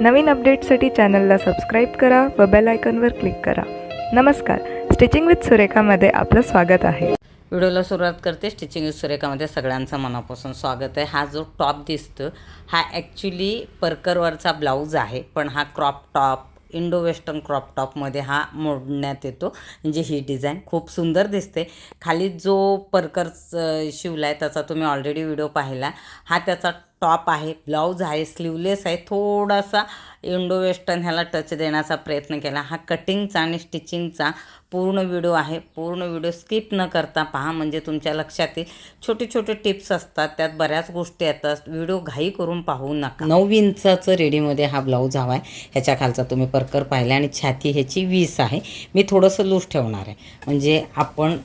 नवीन अपडेटसाठी चॅनलला सबस्क्राईब करा व बेल आयकॉनवर क्लिक करा. नमस्कार. स्टिचिंग विथ सुरेखामध्ये आपलं स्वागत आहे. व्हिडिओला सुरुवात करते स्टिचिंग विथ सुरेखामध्ये सगळ्यांचं मनापासून स्वागत आहे. हा जो टॉप दिसतो हा ॲक्च्युली परकरवरचा ब्लाऊज आहे पण हा crop top indo western crop टॉपमध्ये हा मोडण्यात येतो. म्हणजे ही डिझाईन खूप सुंदर दिसते. खाली जो परकर शिवला आहे त्याचा तुम्ही ऑलरेडी व्हिडिओ पाहिला. हा त्याचा टॉप आहे ब्लाऊज आहे स्लीवलेस आहे थोडासा इंडो वेस्टर्न ह्याला टच देण्याचा प्रयत्न केला. हा कटिंगचा आणि स्टिचिंगचा पूर्ण व्हिडिओ आहे. पूर्ण व्हिडिओ स्किप न करता पहा म्हणजे तुमच्या लक्षात येईल. छोटे छोटे टिप्स असतात त्यात बऱ्याच गोष्टी येतात. व्हिडिओ घाई करून पाहू नका. नऊ इंचाचं रेडीमध्ये हा ब्लाऊज हवा आहे ह्याच्या खालचा तुम्ही परकर पाहिला आणि छाती ह्याची वीस आहे. मी थोडंसं लूज ठेवणार आहे. म्हणजे आपण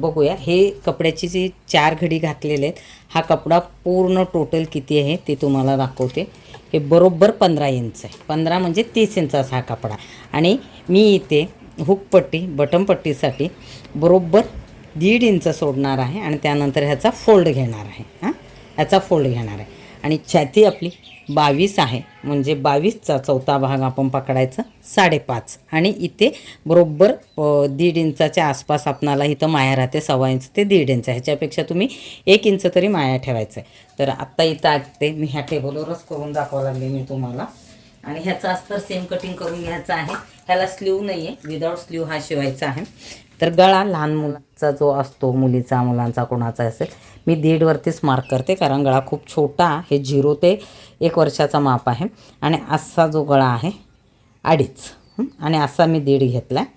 बघूया. हे कपड्याची जी चार घडी घातलेले आहेत हा कपडा पूर्ण टोटल किती आहे ते तुम्हाला दाखवते. हे बरोबर पंधरा इंच आहे. पंधरा म्हणजे तीस इंचाचा हा कपडा. आणि मी इथे हुकपट्टी बटमपट्टीसाठी बरोबर दीड इंच सोडणार आहे आणि त्यानंतर ह्याचा फोल्ड घेणार आहे. हां? ह्याचा फोल्ड घेणार आहे. आणि छाती आपली बावीस आहे. म्हणजे बावीसचा चौथा भाग आपण पकडायचा साडेपाच. आणि इथे बरोबर दीड इंचाच्या आसपास आपणाला इथं माया राहते सव्वा इंच ते दीड इंच. ह्याच्यापेक्षा तुम्ही एक इंच तरी माया ठेवायचं आहे तर आत्ता इथं आगते मी ह्या टेबलवरच करून दाखवा लागले मी तुम्हाला. आणि ह्याचा अस्तर सेम कटिंग करून घ्यायचा आहे. ह्याला स्लीव नाही आहे विदाऊट स्लीव हा शिवायचा आहे. तर गळा लहान मुलाचा जो असतो मुलीचा मुलांचा कोणाचा असेल मी दीडवरतीच मार्क करते कारण गळा खूप छोटा हे झिरो ते एक वर्षाचा माप आहे. आणि असा जो गळा आहे अडीच. आणि असा मी दीड घेतला आहे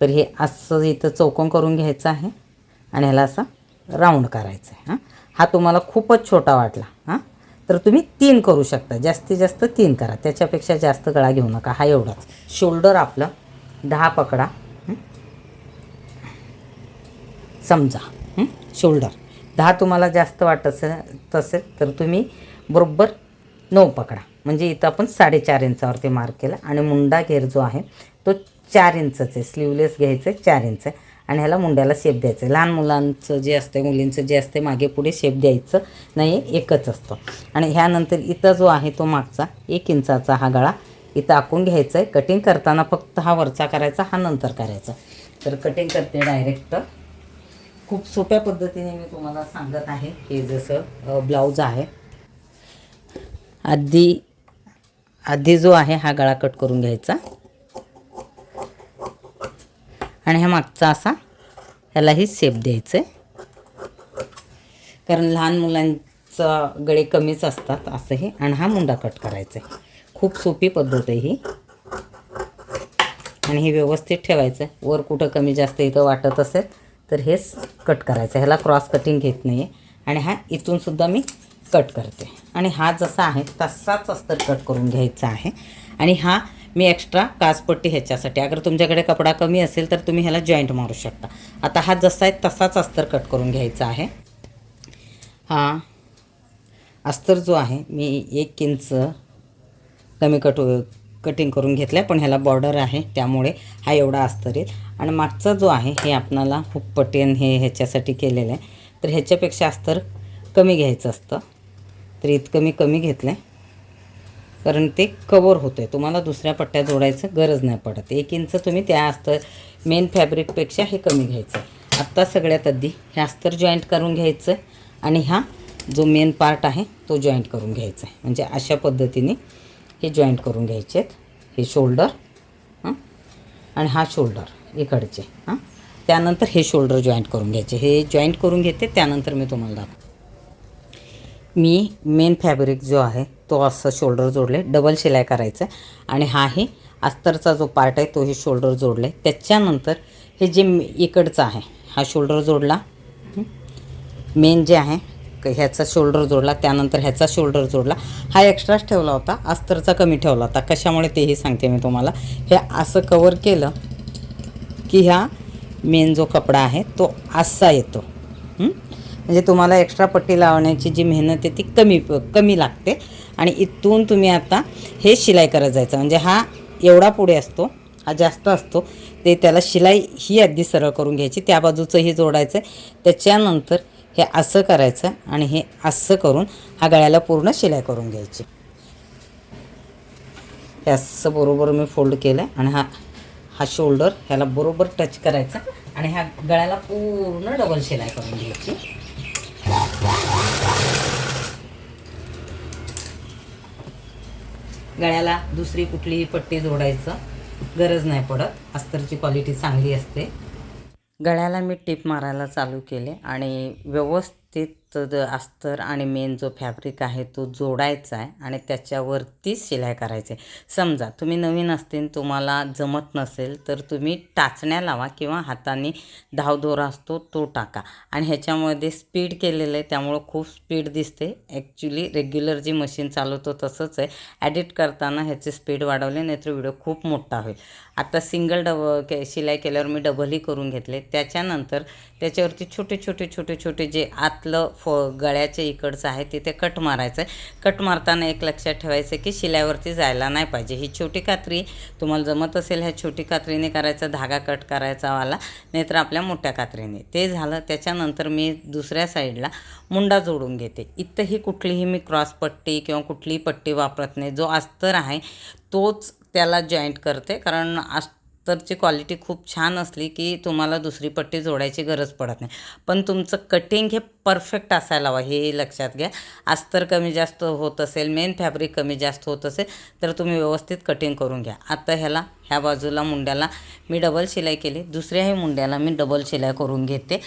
तर हे असं इथं चौकोन करून घ्यायचं आहे. आणि ह्याला असा राऊंड करायचा आहे. हां? हा तुम्हाला खूपच छोटा वाटला. हां? तर तुम्ही तीन करू शकता. जास्तीत जास्त तीन करा. त्याच्यापेक्षा जास्त गळा घेऊ नका. हा एवढाच. शोल्डर आपलं. दहा पकडा. समजा. शोल्डर दहा तुम्हाला जास्त वाटत असेल तसेल तर तुम्ही बरोबर नऊ पकडा. म्हणजे इथं आपण साडेचार इंचावरती मार्क केला. आणि मुंडा घेर जो आहे तो चार इंचच आहे. स्लीवलेस घ्यायचं आहे चार इंच आहे. आणि ह्याला मुंड्याला शेप द्यायचं. आहे लहान मुलांचं जे असते मुलींचं जे असते मागे पुढे शेप द्यायचं नाही एकच असतं. आणि ह्यानंतर इथं जो आहे तो मागचा एक इंचाचा हा गळा इथं आखून घ्यायचा आहे कटिंग करताना फक्त हा वरचा करायचा हा नंतर करायचा. तर कटिंग करते डायरेक्ट खूप सोप्या पद्धतीने मी तुम्हाला सांगत आहे. हे जसं ब्लाऊज आहे. आधी आधी जो आहे हा गळा कट करून घ्यायचा. आणि ह्या मागचा असा ह्यालाही सेप द्यायचं आहे कारण लहान मुलांचा गळे कमीच असतात असं हे आणि हा मुंडा कट करायचा आहे खूप सोपी पद्धत आहे ही. आणि हे व्यवस्थित ठेवायचं आहे वर कुठं कमी जास्त इथं वाटत असेल तर हेच कट करायचं ह्याला क्रॉस कटिंग घेत नाही आहे आणि हा इथून सुद्धा मी कट करते. आणि हा जसा आहे तसाच अस्तर कट करून घ्यायचा आहे. आणि हा मी एक्स्ट्रा काचपट्टी ह्याच्यासाठी. अगर तुमच्याकडे कपडा कमी असेल तर तुम्ही ह्याला जॉईंट मारू शकता. आता हा जसा आहे तसाच अस्तर कट करून घ्यायचा आहे. हा. अस्तर जो आहे मी एक इंच कमी कट कटिंग करून घेतलं आहे पण ह्याला बॉर्डर आहे त्यामुळे हा एवढा अस्तर येईल. आणि मागचा जो आहे हे आपणाला हुपपटेन हे ह्याच्यासाठी केलेलं आहे. तर ह्याच्यापेक्षा अस्तर कमी घ्यायचं असतं. तर इतकं मी कमी घेतलं आहे कारण ते कवर होतं आहे तुम्हाला दुसऱ्या पट्ट्या जोडायचं गरज नाही पडत. एक इंच तुम्ही त्या अस्तर मेन फॅब्रिकपेक्षा हे कमी घ्यायचं. आत्ता सगळ्यात आधी हे अस्तर जॉईंट करून घ्यायचं आणि हा जो मेन पार्ट आहे तो जॉईंट करून घ्यायचा आहे. म्हणजे अशा पद्धतीने हे जॉईंट करून घ्यायचे आहेत. हे शोल्डर हां? आणि हा शोल्डर इकडचे हां? त्यानंतर हे शोल्डर जॉईंट करून घ्यायचे. हे जॉईंट करून घेते त्यानंतर मी तुम्हाला दाखवतो. मी मेन फॅब्रिक जो आहे तो असं शोल्डर जोडले डबल शिलाई करायचं आहे आणि हा हे अस्तरचा जो पार्ट आहे तोही शोल्डर जोडले त्याच्यानंतर हे जे इकडचं आहे हा शोल्डर जोडला. मेन जे आहे क- ह्याचा शोल्डर जोडला. त्यानंतर ह्याचा शोल्डर जोडला. हा एक्स्ट्राच ठेवला होता. अस्तरचा कमी ठेवला होता. कशामुळे तेही सांगते मी तुम्हाला. हे असं कवर केलं की ह्या मेन जो कपडा आहे तो असा येतो. हं? म्हणजे तुम्हाला एक्स्ट्रा पट्टी लावण्याची जी मेहनत आहे ती कमी कमी लागते. आणि इथून तुम्ही आता हे शिलाई करत जायचं. म्हणजे हा एवढा पुढे असतो हा जास्त असतो ते त्याला शिलाई ही अगदी सरळ करून घ्यायची. त्या बाजूचंही जोडायचं आहे त्याच्यानंतर हे असं करायचं आणि हे असं करून हा गळ्याला पूर्ण शिलाई करून घ्यायची. हे असं बरोबर मी फोल्ड केलं आणि हा हा शोल्डर ह्याला बरोबर टच करायचा आणि ह्या गळ्याला पूर्ण डबल शिलाई करून घ्यायची. गळ्याला दुसरी कुठलीही पट्टी जोडायचं गरज नाही पडत. अस्तरची क्वालिटी चांगली असते. गळ्याला मी टीप मारायला चालू केले आणि व्यवस्थित अस्तर अस्तर आणि मेन जो फॅब्रिक आहे तो जोडायचा आहे आणि त्याच्यावरतीच शिलाई करायची आहे. समजा तुम्ही नवीन असतील तुम्हाला जमत नसेल तर तुम्ही टाचण्या लावा किंवा हाताने धावदोरा असतो तो टाका. आणि ह्याच्यामध्ये स्पीड केलेलं आहे त्यामुळं खूप स्पीड दिसते. ॲक्च्युली रेग्युलर जी मशीन चालवतो तसंच आहे. ॲडिट करताना ह्याची स्पीड वाढवली नाहीतर व्हिडिओ खूप मोठा होईल. आता सिंगल डब के शिलाई केल्यावर मी डबलही करून घेतले. त्याच्यानंतर त्याच्यावरती छोटे छोटे छोटे छोटे जे आतलं फ गळ्याच्या इकडचं आहे तिथे कट मारायचं आहे कट मारताना एक लक्षात ठेवायचं की शिल्यावरती जायला नाही पाहिजे. ही छोटी कात्री तुम्हाला जमत असेल ह्या छोटी कात्रीने करायचा धागा कट करायचा वाला नाहीतर आपल्या मोठ्या कात्रीने. ते झालं त्याच्यानंतर मी दुसऱ्या साईडला मुंडा जोडून घेते. इथंही कुठलीही मी क्रॉस पट्टी किंवा कुठलीही पट्टी वापरत नाही. जो अस्तर आहे तोच त्याला जॉईंट करते कारण तरची क्वालिटी खूप छान असली की तुम्हाला दुसरी पट्टी जोडायची गरज पडत नाही. पण तुमचं कटिंग हे परफेक्ट असायला हवं हे लक्षात घ्या. अस्तर कमी जास्त होत असेल मेन फॅब्रिक कमी जास्त होत असेल तर तुम्ही व्यवस्थित कटिंग करून घ्या. आता ह्याला ह्या बाजूला मुंड्याला मी डबल शिलाई केली. दुसऱ्याही मुंड्याला मी डबल शिलाई करून घेते.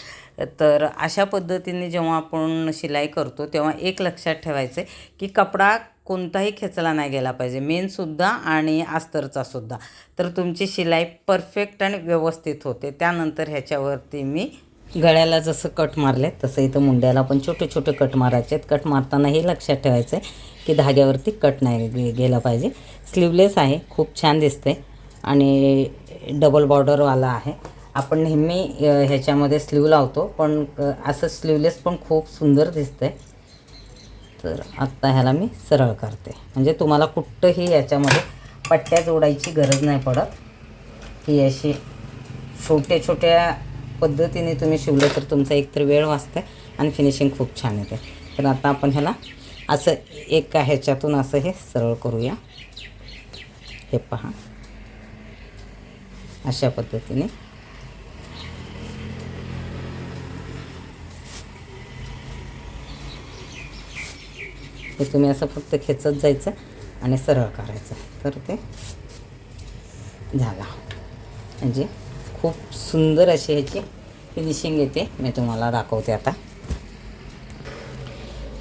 तर अशा पद्धतीने जेव्हा आपण शिलाई करतो तेव्हा एक लक्षात ठेवायचं आहे की कपडा कोणताही खेचला नाही गेला पाहिजे. मेनसुद्धा आणि अस्तरचासुद्धा तर तुमची शिलाई परफेक्ट आणि व्यवस्थित होते. त्यानंतर ह्याच्यावरती मी गळ्याला जसं कट मारले तसं इथं मुंड्याला पण छोटे छोटे कट मारायचे आहेत. कट मारताना हे लक्षात ठेवायचं आहे की धाग्यावरती कट नाही गे गेला पाहिजे. स्लीवलेस आहे खूप छान दिसते आणि डबल बॉर्डरवाला आहे. आपण नेहमी ह्याच्यामध्ये स्लीव लावतो पण असं स्लीवलेस पण खूप सुंदर दिसतं आहे तर आत्ता ह्याला मी सरळ करते. म्हणजे तुम्हाला कुठंही याच्यामध्ये पट्ट्या जोडायची गरज नाही पडत. ही अशी छोट्या छोट्या पद्धतीने तुम्ही शिवलं तर तुमचा एकतर वेळ वाचतं आणि फिनिशिंग खूप छान येते. तर आता आपण ह्याला असं एका ह्याच्यातून असं हे सरळ करूया. हे पहा. अशा पद्धतीने. हे तुम्ही असं फक्त खेचत जायचं आणि सरळ करायचं. तर ते झाला. म्हणजे खूप सुंदर अशी ह्याची फिनिशिंग येते. मी तुम्हाला दाखवते आता.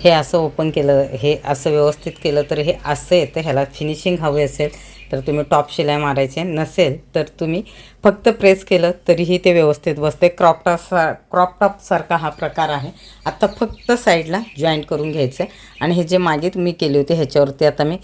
हे असं ओपन केलं हे असं व्यवस्थित केलं तर हे असं येतं. ह्याला फिनिशिंग हवी असेल तर तुम्ही टॉप शिलाई मारायचे नसेल तर तुम्ही फक्त प्रेस केलं तरीही ते व्यवस्थित बसते. क्रॉप टॉप हा प्रकार आहे. आता फक्त साईडला जॉईंट करून घ्यायचं आहे आणि हे जे मागे मी केले होते ह्याच्यावरती आता मी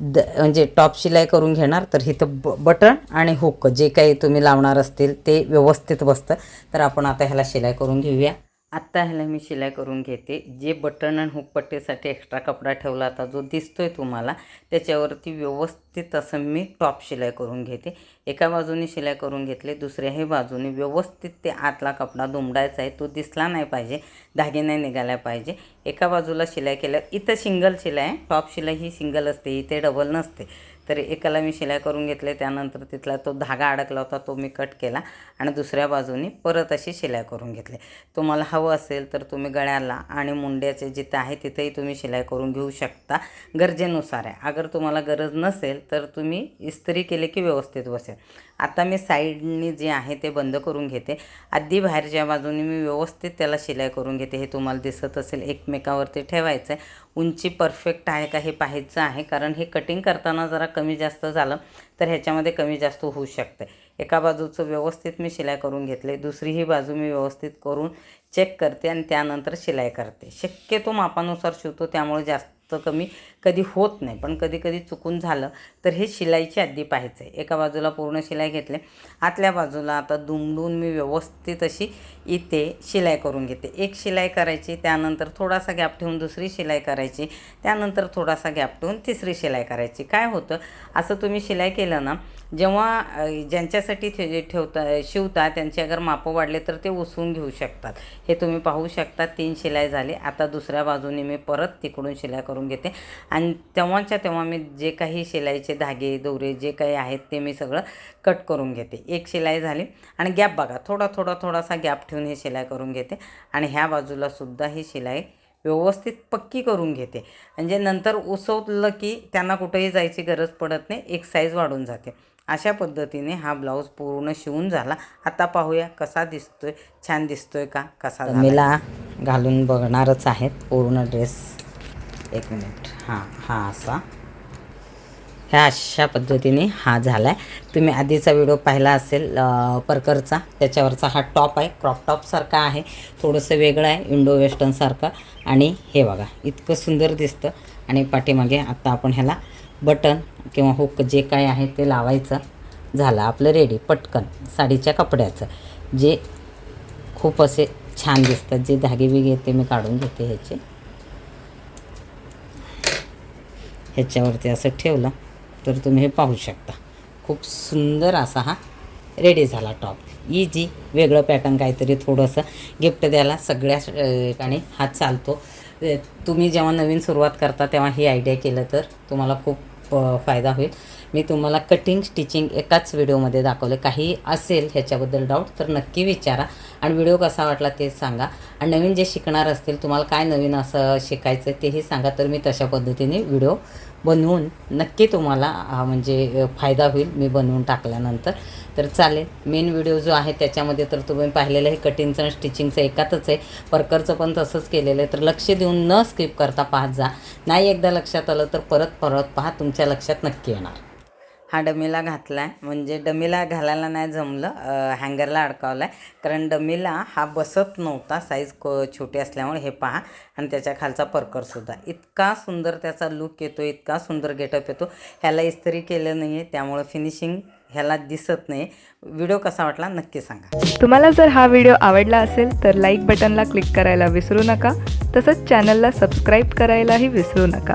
द म्हणजे टॉप शिलाई करून घेणार. तर इथं ब बटन आणि हुक जे काही तुम्ही लावणार असतील ते व्यवस्थित बसतं. तर आपण आता ह्याला शिलाई करून घेऊया. आत्ता ह्याला मी शिलाई करून घेते. जे बटन आणि हुक पट्टीसाठी एक्स्ट्रा कपडा ठेवला होता जो दिसतोय तुम्हाला त्याच्यावरती व्यवस्थित असं मी टॉप शिलाई करून घेते. एका बाजूने शिलाई करून घेतले दुसऱ्याही बाजूने व्यवस्थित ते आतला कपडा दुमडायचा आहे. तो दिसला नाही पाहिजे धागे नाही निघायला पाहिजे. एका बाजूला शिलाई केल्या इथं सिंगल शिलाई आहे. टॉप शिलाई ही सिंगल असते इथे डबल नसते. तर एकाला मी शिलाई करून घेतले त्यानंतर तिथला तो धागा अडकला होता तो मी कट केला आणि दुसऱ्या बाजूनी परत अशी शिलाई करून घेतली. तुम्हाला हवं असेल तर तुम्ही गळ्याला आणि मुंड्याचे जिथं आहे तिथेही तुम्ही शिलाई करून घेऊ शकता गरजेनुसार आहे. अगर तुम्हाला गरज नसेल तर तुम्ही इस्त्री केले की व्यवस्थित बसेल. आता मी साईडनी जे आहे ते बंद करून घेते. आधी बाहेरच्या बाजूने मी व्यवस्थित त्याला शिलाई करून घेते. हे तुम्हाला दिसत असेल एकमेकावरती ठेवायचं आहे उंची परफेक्ट आहे का हे पाहायचं आहे. कारण हे कटिंग करताना जरा कमी जास्त झालं तर ह्याच्यामध्ये कमी जास्त होऊ शकते. एका बाजूचं व्यवस्थित मी शिलाई करून घेतले दुसरीही बाजू मी व्यवस्थित करून चेक करते आणि त्यानंतर शिलाई करते. शक्यतो मापानुसार शिवतो त्यामुळे जास्त कमी कधी होत नाही पण कधी कधी चुकून झालं तर हे शिलाईची आधी पाहायचं आहे एका बाजूला पूर्ण शिलाई घेतले आतल्या बाजूला आता दुमडून मी व्यवस्थित अशी इथे शिलाई करून घेते. एक शिलाई करायची त्यानंतर थोडासा गॅप ठेवून दुसरी शिलाई करायची त्यानंतर थोडासा गॅप ठेवून तिसरी शिलाई करायची. काय होतं? असं तुम्ही शिलाई केलं ना जेव्हा ज्यांच्यासाठी ठे ठेवता शिवता त्यांचे अगर मापं वाढले तर ते उसवून घेऊ शकतात. हे तुम्ही पाहू शकता तीन शिलाई झाली. आता दुसऱ्या बाजूने मी परत तिकडून शिलाई करून घेते. आणि तेव्हाच्या तेव्हा मी जे काही शिलाईचे धागे दोरे जे काही आहेत ते मी सगळं कट करून घेते. एक शिलाई झाली आणि गॅप बघा थोडा थोडा थोडासा गॅप ठेवून ही शिलाई करून घेते आणि ह्या बाजूला सुद्धा ही शिलाई व्यवस्थित पक्की करून घेते. म्हणजे नंतर उसवलं की त्यांना कुठेही जायची गरज पडत नाही एक साईज वाढून जाते. अशा पद्धतीने हा ब्लाऊज पूर्ण शिवून झाला. आता पाहूया कसा दिसतोय छान दिसतोय का कसा मिला घालून बघणारच आहेत पूर्ण ड्रेस एक मिनिट. हां हा असा. ह्या अशा पद्धतीने हा झाला आहे तुम्ही आधीचा व्हिडिओ पाहिला असेल परकरचा त्याच्यावरचा हा टॉप आहे. क्रॉप टॉपसारखा आहे. थोडंसं वेगळं आहे इंडो वेस्टर्नसारखं आणि हे बघा इतकं सुंदर दिसतं. आणि पाठीमागे आत्ता आपण ह्याला बटन किंवा हुक जे काय आहे ते लावायचं. झालं आपलं रेडी पटकन. साडीच्या कपड्याचं. जे खूप असे छान दिसतात. जे धागे बिगे ते मी काढून घेते ह्याचे. ह्याच्यावरती असं ठेवलं तर तुम्ही हे पाहू शकता. खूप सुंदर असा हा रेडी झाला टॉप. इजी वेगळं पॅटर्न काहीतरी थोडंसं गिफ्ट द्यायला सगळ्या ठिकाणी हा चालतो. तुम्ही जेव्हा नवीन सुरुवात करता तेव्हा ही आयडिया केलं तर तुम्हाला खूप फायदा होईल. मी तुम्हाला कटिंग स्टिचिंग एकाच व्हिडिओमध्ये दाखवलं. काही असेल ह्याच्याबद्दल डाऊट तर नक्की विचारा. आणि व्हिडिओ कसा वाटला ते सांगा. आणि नवीन जे शिकणार असतील तुम्हाला काय नवीन असं शिकायचं आहे तेही सांगा. तर मी तशा पद्धतीने व्हिडिओ बनवून नक्की तुम्हाला म्हणजे फायदा होईल मी बनवून टाकल्यानंतर. तर चालेल मेन व्हिडिओ जो आहे त्याच्यामध्ये तर तुम्ही पाहिलेलं आहे कटिंगचं आणि स्टिचिंगचं एकातच आहे. परकरचं पण तसंच केलेलं आहे तर लक्ष देऊन न स्किप करता पाहत जा. नाही एकदा लक्षात आलं तर परत परत पहा तुमच्या लक्षात नक्की येणार. हा डमीला घातला आहे म्हणजे डमीला घालायला नाही जमलं. हँगरला अडकावला आहे कारण डमीला हा बसत नव्हता. साईज को छोटी असल्यामुळे हे पहा. आणि त्याच्या खालचा परकरसुद्धा इतका सुंदर त्याचा लुक येतो. इतका सुंदर गेटअप येतो. ह्याला इस्त्री केलं नाही आहे त्यामुळं फिनिशिंग ह्याला दिसत नाही व्हिडिओ कसा वाटला नक्की सांगा. तुम्हाला जर हा व्हिडिओ आवडला असेल तर लाईक बटनला क्लिक करायला विसरू नका. तसंच चॅनलला सबस्क्राईब करायलाही विसरू नका.